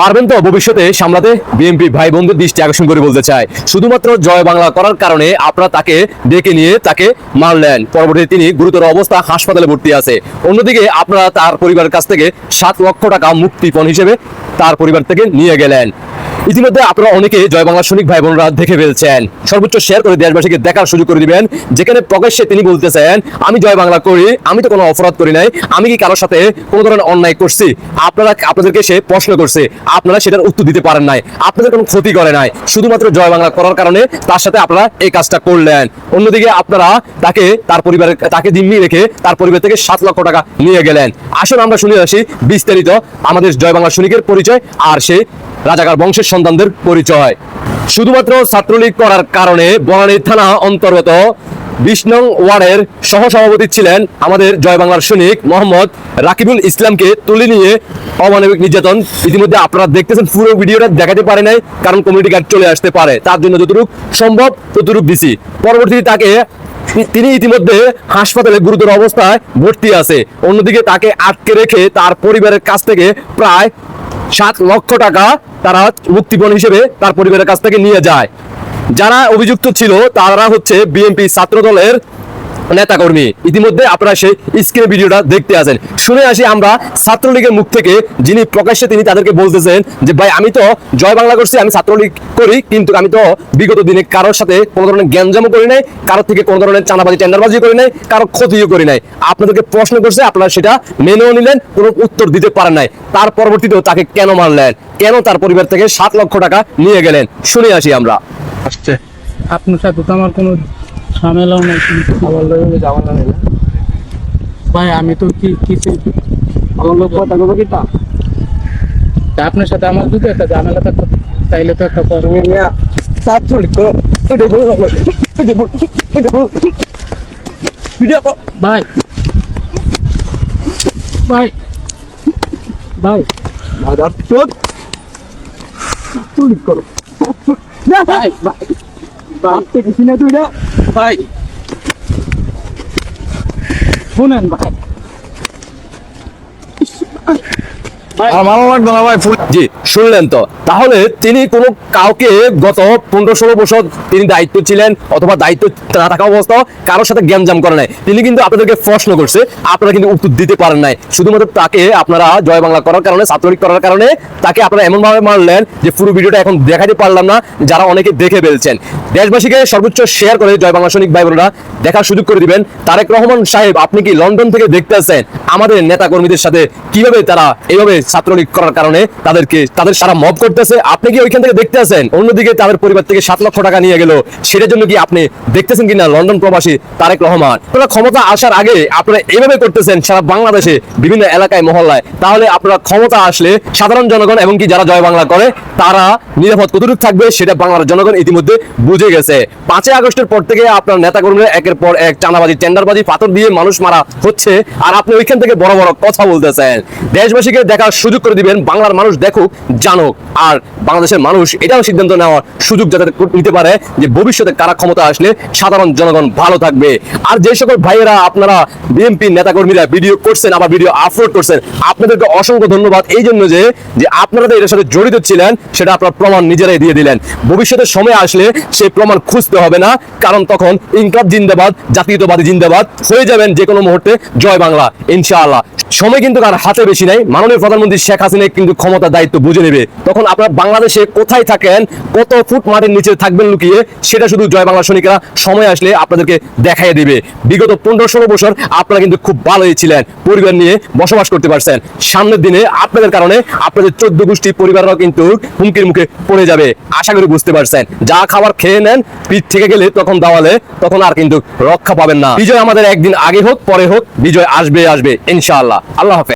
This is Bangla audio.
পারবেন তো ভবিষ্যতে সামলাতে? বিএনপি ভাই বন্ধুর দৃষ্টি আকর্ষণ করে বলতে চায়। শুধুমাত্র জয় বাংলা করার কারণে আপনারা তাকে ডেকে নিয়ে তাকে মারলেন। পরবর্তীতে তিনি গুরুতর অবস্থা হাসপাতালে ভর্তি আছে। অন্যদিকে আপনারা তার পরিবারের কাছ থেকে সাত লক্ষ টাকা মুক্তিপণ হিসেবে তার পরিবার থেকে নিয়ে গেলেন। ইতিমধ্যে আপনারা অনেকে জয় বাংলা সৈনিক ভাই বোনরা দেখে ফেলছেন। সর্বোচ্চ শেয়ার করে দেশবাসীকে দেখার সুযোগ করে দিবেন। যেখানে প্রকাশ্যে তিনি বলতেছেন, আমি জয় বাংলা করি, আমি তো কোনো অপরাধ করি নাই, আমি কি কারোর সাথে কোনো ধরনের অন্যায় করছি? আপনারা আপনাদেরকে সে প্রশ্ন করছে, আপনারা সেটার উত্তর দিতে পারেন নাই। আপনাদের কোনো ক্ষতি করে নাই। শুধুমাত্র জয় বাংলা করার কারণে তার সাথে আপনারা এই কাজটা করলেন। অন্যদিকে আপনারা তাকে, তার পরিবারের তাকে জিম্মি রেখে তার পরিবার থেকে সাত লক্ষ টাকা নিয়ে গেলেন। আসুন আমরা শুনে আসি বিস্তারিত আমাদের জয় বাংলা সৈনিকের পরিচয় আর সে রাজাকার বংশের সন্তানদের পরিচয়। শুধুমাত্র ছাত্রলীগ করার কারণে বনানী থানা অন্তর্গত বিশ নং ওয়ার্ডের সহসভাপতি ছিলেন আমাদের জয় বাংলার সৈনিক মোহাম্মদ রাকিবুল ইসলামকে তুলে নিয়ে অমানবিক নির্যাতন ইতিমধ্যে আপনারা দেখতেছেন, পুরো ভিডিওটা দেখাতে পারে নাই, কারণ কমিউনিটি গার্ড চলে আসতে পারে। তার জন্য যতটুকু সম্ভব ততটুকু দিছি। পরবর্তীতে তাকে তিনি ইতিমধ্যে হাসপাতালে গুরুতর অবস্থায় ভর্তি আছে। অন্যদিকে তাকে আটকে রেখে তার পরিবারের কাছ থেকে প্রায় সাত লক্ষ টাকা তারা মুক্তিপণ হিসেবে তার পরিবারের কাছ থেকে নিয়ে যায়। যারা অভিযুক্ত ছিল, তারা হচ্ছে বিএনপি ছাত্র দলের নেতাকর্মী। ইতিমধ্যে আপনারা সেই স্ক্রিনে ভিডিওটা দেখতে আছেন। শুনে আসি আমরা ছাত্রলীগের মুখ থেকে যিনি প্রকাশ্যে তিনি তাদেরকে বলতেছেন যে, ভাই, আমি তো জয় বাংলা করছি, আমি ছাত্রলীগ করি, কিন্তু আমি তো বিগত দিনে কারোর সাথে কোনো ধরনের জ্ঞানজামও করি নাই, কারোর থেকে কোনো ধরনের চাঁদাবাজি, টেন্ডারবাজি করি নাই কারও ক্ষতিও করি নাই। আপনাদেরকে প্রশ্ন করছে, আপনারা সেটা মেনেও নিলেন, কোনো উত্তর দিতে পারেন নাই। তার পরবর্তীতেও তাকে কেন মারলেন? কেন তার পরিবার থেকে সাত লক্ষ টাকা নিয়ে গেলেন? শুনে আসি আমরা। আপনার সাথে তো আমার কোনো ঝামেলাও নাই আমার লোক যাওয়ার না? ভাই আমি তো কি কিছু আমার লোক কথা বলব কি তা? আপনার সাথে আমার যদি একটা ঝামেলা থাকতো তাইলে তো একটা পর তুমি মিয়া ছাত্রলীগ করো এটা বলো এটা বলো এটা বলো ভিডিও কর। ভাই। ভাই। ভাই। দাদা ছাত্রলীগ করো ভাই ভাই। বাপতে কিছু না তুই ভাই। শুনেন ভাই। না ভাই জি শুনলেন তো। তাহলে তিনি কোনো কাউকে গত পনেরো ষোলো বছর তিনি দায়িত্ব ছিলেন অথবা দায়িত্ব না থাকা অবস্থা কারোর সাথে জ্ঞানজাম করে নাই। তিনি কিন্তু আপনাদেরকে প্রশ্ন করছে আপনারা কিন্তু উত্তর দিতে পারেন নাই। শুধুমাত্র তাকে আপনারা জয় বাংলা করার কারণে ছাত্রলীগ করার কারণে তাকে আপনারা এমন ভাবে মারলেন যে পুরো ভিডিওটা এখন দেখাতে পারলাম না যারা অনেকে দেখে ফেলছেন। দেশবাসীকে সর্বোচ্চ শেয়ার করে জয় বাংলা সৈনিক ভাই বোনেরা দেখার সুযোগ করে দিবেন। তারেক রহমান সাহেব আপনি কি লন্ডন থেকে দেখতে আসেন আমাদের নেতা কর্মীদের সাথে কীভাবে তারা এইভাবে ছাত্রলীগ করার কারণে তাদেরকে, তাদের সারা মব করতেছে। আপনি কি ওইখান থেকে দেখতে আসেন অন্যদিকে তাদের পরিবার থেকে সাত লক্ষ টাকা নিয়ে গেল। সেটার জন্য কি আপনি দেখতেছেন কিনা? লন্ডন প্রবাসী তারেক রহমান। আপনারা ক্ষমতা আসার আগে আপনারা এইভাবে করতেছেন সারা বাংলাদেশে, বিভিন্ন এলাকায়, মহল্লায়। তাহলে আপনারা ক্ষমতা আসলে সাধারণ জনগণ এবং কি যারা জয় বাংলা করে, তারা নিরাপদ কতটুকু থাকবে সেটা বাংলার জনগণ ইতিমধ্যে বুঝে গেছে। পাঁচই আগস্টের পর থেকে আপনার নেতা কর্মীরা একের পর এক চাঁদাবাজি, টেন্ডারবাজি, পাথর দিয়ে মানুষ মারা হচ্ছে। আর আপনি ওইখান থেকে বড় বড় কথা বলতেছেন। দেশবাসীকে দেখার সুযোগ করে দিবেন। বাংলার মানুষ দেখুক, জানুক। আর বাংলাদেশের মানুষ এটাও সিদ্ধান্ত নেওয়ার সুযোগ যাতে নিতে পারে যে ভবিষ্যতে কারা ক্ষমতা আসলে সাধারণ জনগণ ভালো থাকবে। আর যে সকল ভাইয়েরা, আপনারা বিএনপি নেতাকর্মীরা ভিডিও করছেন, আবার ভিডিও আপলোড করছেন, আপনাদেরকে অসংখ্য ধন্যবাদ। এই জন্য যে যে আপনারা তো এটার সাথে জড়িত ছিলেন, সেটা আপনার প্রমাণ নিজেরাই দিয়ে দিলেন। ভবিষ্যতে সময় আসলে সেই প্রমাণ খুঁজতে হবে না, কারণ তখন ইনকলাব জিন্দাবাদ, জাতীয়তাবাদী জিন্দাবাদ হয়ে যাবেন যে কোনো মুহূর্তে। জয় বাংলা, ইনশাআল্লাহ। সময় কিন্তু তার হাতে বেশি নাই। মাননীয় প্রধানমন্ত্রী শেখ হাসিনা কিন্তু ক্ষমতা দায়িত্ব বুঝে নেবে। তখন আপনারা বাংলাদেশে কোথায় থাকেন, কত ফুট মাটির নিচে থাকবেন লুকিয়ে, সেটা শুধু জয় বাংলা সৈনিকরা সময় আসলে আপনাদেরকে দেখাই দিবে। বিগত পনেরো ষোলো বছর আপনারা কিন্তু খুব ভালোই ছিলেন, পরিবার নিয়ে বসবাস করতে পারছেন। সামনের দিনে আপনাদের কারণে আপনাদের চোদ্দ গোষ্ঠী পরিবাররাও কিন্তু হুমকির মুখে পড়ে যাবে, আশা করি বুঝতে পারছেন। যা খাবার খেয়ে নেন, পিঠ থেকে গেলে তখন দাওয়ালে, তখন আর কিন্তু রক্ষা পাবেন না। বিজয় আমাদের একদিন আগে হোক, পরে হোক, বিজয় আসবে আসবে, ইনশাআল্লাহ। আল্লাহ হাফেজ।